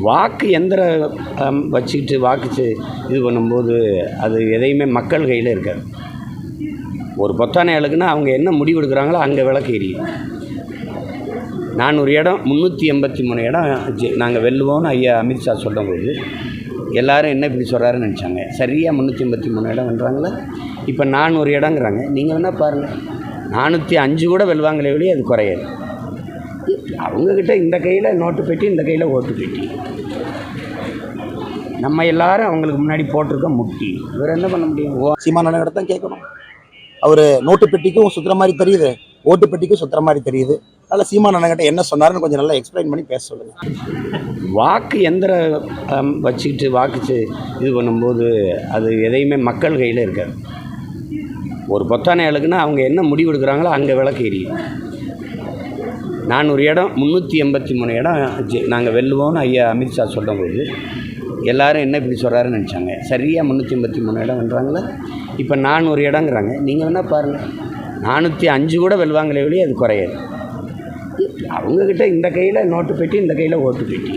வாக்கு எந்திரம் வச்சுக்கிட்டு வாக்கு செ- இது பண்ணும்போது அது எதையுமே மக்கள் கையில் இருக்காது. ஒரு பொத்தானை அழுகுனா அவங்க என்ன முடிவு எடுக்கிறாங்களோ அங்கே விளக்கு எரியும். நானூறு இடம் முந்நூற்றி எண்பத்தி மூணு இடம் நாங்கள் வெல்லுவோம்னு ஐயா அமித்ஷா சொல்லும்போது எல்லோரும் என்ன இப்படி சொல்கிறாருன்னு நினச்சாங்க. சரியாக முந்நூற்றி எண்பத்தி மூணு இடம் வென்றாங்களே இப்போ நானூறு இடங்கிறாங்க. நீங்கள் வேணால் பாருங்கள் நானூற்றி அஞ்சு கூட வெல்வாங்களே வெளியே அது குறையாது. அவங்கக்கிட்ட இந்த கையில் நோட்டு பெட்டி இந்த கையில் ஓட்டு பெட்டி. நம்ம எல்லாரும் அவங்களுக்கு முன்னாடி போட்டிருக்கோம் முட்டி. இவர் என்ன பண்ண முடியும்? ஓ தான் கேட்கணும். அவர் நோட்டு பெட்டிக்கும் சுத்துற மாதிரி தெரியுது. ஓட்டு பெட்டிக்கும் சுத்துற மாதிரி தெரியுது. அதனால் சீமா கிட்ட என்ன சொன்னாருன்னு கொஞ்சம் நல்லா எக்ஸ்பிளைன் பண்ணி பேச சொல்லுங்கள் வாக்கு எந்திரம் வச்சுக்கிட்டு வாக்குச்சு இது பண்ணும்போது அது எதையுமே மக்கள் கையில் இருக்காது. ஒரு பொத்தானை அழுக்குன்னா அவங்க என்ன முடிவு எடுக்கிறாங்களோ அங்கே விளக்கு எரியும். நானூறு இடம் முந்நூற்றி எண்பத்தி மூணு இடம் நாங்கள் வெல்லுவோம்னு ஐயா அமித்ஷா சொல்லும்போது எல்லோரும் என்ன இப்படி சொல்கிறாருன்னு நினச்சாங்க. சரியாக முந்நூற்றி எண்பத்தி மூணு இடம் வென்றாங்களே? இப்போ நானூறு இடங்கிறாங்க. நீங்கள் வேணால் பாருங்கள் நானூற்றி அஞ்சு கூட வெல்வாங்களே வெளியே அது குறையாது. அவங்கக்கிட்ட இந்த கையில் நோட்டு பெட்டி இந்த கையில் ஓட்டு பெட்டி.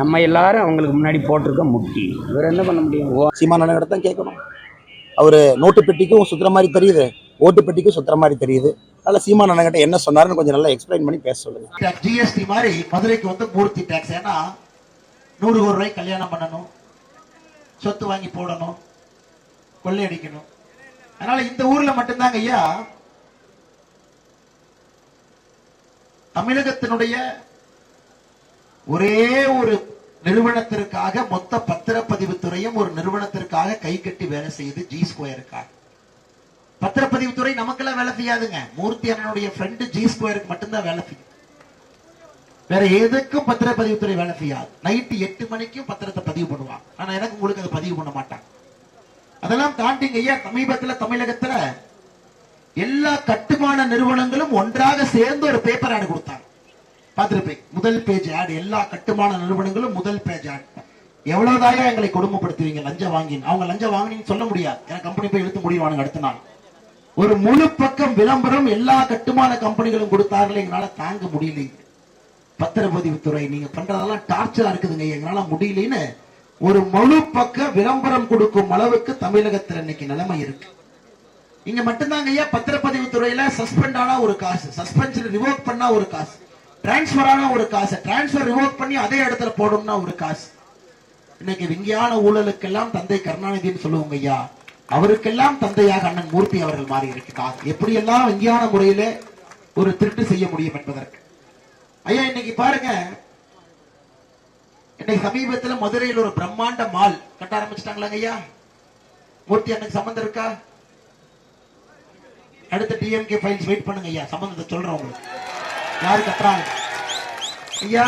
நம்ம எல்லாரும் அவங்களுக்கு முன்னாடி போட்டிருக்கோம் முட்டி. இவர் என்ன பண்ண முடியும்? ஓ சீமானவன் தான் கேட்கணும். அவர் நோட்டு பெட்டிக்கும் சுற்றுற மாதிரி தெரியுது. ஓட்டு பெட்டிக்கும் சுத்துற மாதிரி தெரியுது. அதனால சீமான் அண்ணன் என்ன சொன்னாருன்னு கொஞ்சம் நல்லா எக்ஸ்பிளைன் பண்ணி பேச சொல்லுங்க. ஜிஎஸ்டி மாதிரி மதுரைக்கு வந்து மூர்த்தி டாக்ஸ் ஏன்னா நூறு கோடி ரூபாய் கல்யாணம் பண்ணணும். சொத்து வாங்கி போடணும். கொள்ளையடிக்கணும். அதனால இந்த ஊர்ல மட்டும்தாங்க ஐயா. தமிழகத்தினுடைய ஒரே ஒரு நிறுவனத்திற்காக மொத்த பத்திரப்பதிவு துறையும் ஒரு நிறுவனத்திற்காக கை கட்டி வேலை செய்யுது ஜி ஸ்கொயருக்காக பத்திரப்பதிவு துறை நமக்கெல்லாம் வேலை செய்யாதுங்க. மூர்த்தி அண்ணனுடைய ஃப்ரெண்டு ஜி ஸ்கொயருக்கு மட்டும்தான் வேலை செய்யும். வேற எதுக்கும் பத்திரப்பதிவு துறை வேலை செய்யாது. நைட்டு எட்டு மணிக்கும் பத்திரத்தை பதிவு பண்ணுவான் ஆனா எனக்கு உங்களுக்கு அதை பதிவு பண்ண மாட்டான் அதெல்லாம் தாண்டிங்க ஐயா. சமீபத்துல தமிழகத்துல எல்லா கட்டுமான நிறுவனங்களும் ஒன்றாக சேர்ந்து ஒரு பேப்பர் ஆடு கொடுத்தாங்க. பார்த்துருப்பேன் முதல் பேஜ் ஆட் எல்லா கட்டுமான நிறுவனங்களும் முதல் பேஜ் ஆட் எவ்வளவுதாயா எங்களை கொடுமைப்படுத்துவீங்க? லஞ்சம் வாங்கின்னு. அவங்க லஞ்சம் வாங்கினீங்கன்னு சொல்ல முடியாது. எனக்கு கம்பெனி போய் இழுத்து முடிவானுங்க அடுத்த நாள். ஒரு முழு பக்கம் விளம்பரம் எல்லா கட்டுமான கம்பெனிகளும் கொடுத்தார்களே எங்களால தாங்க முடியல பத்திரப்பதிவுத்துறை நீங்க பண்றதெல்லாம் டார்ச்சரா இருக்குதுங்க எங்களால முடியலன்னு ஒரு முழு பக்க விளம்பரம் கொடுக்கும் அளவுக்கு தமிழகத்துல இன்னைக்கு நிலைமை இருக்கு. இங்க மட்டும்தாங்க ஐயா பத்திரப்பதிவு துறையில சஸ்பெண்ட் ஆனா ஒரு காசு சஸ்பென்ஷன் ரிவோக் பண்ணா ஒரு காசு டிரான்ஸ்பர் ஆனா ஒரு காசு டிரான்ஸ்பர் ரிவோக் பண்ணி அதே இடத்துல போடணும்னா ஒரு காசு. இன்னைக்கு விஞ்ஞான ஊழலுக்கெல்லாம் தந்தை கருணாநிதினு சொல்லுவோங்க ஐயா அவருக்கெல்லாம் தந்தையாக அண்ணன் மூர்த்தி அவர்கள் மாறி இருக்கிறார் எப்படியெல்லாம் விஞ்ஞான முறையில ஒரு திருட்டு செய்ய முடியும் என்பதற்கு. ஐயா இன்னைக்கு பாருங்க. இன்னைக்கு சமீபத்துல மதுரையில் ஒரு பிரம்மாண்ட மால் கட்ட ஆரம்பிச்சிட்டாங்களாங்க ஐயா? மூர்த்தி அண்ணன் சம்பந்தம் இருக்கா? அடுத்த டிஎம்கே ஃபைல்ஸ் வெயிட் பண்ணுங்க ஐயா. சம்பந்தத்தை சொல்றேன் உங்களுக்கு. யாரு கட்டுறாங்க? ஐயா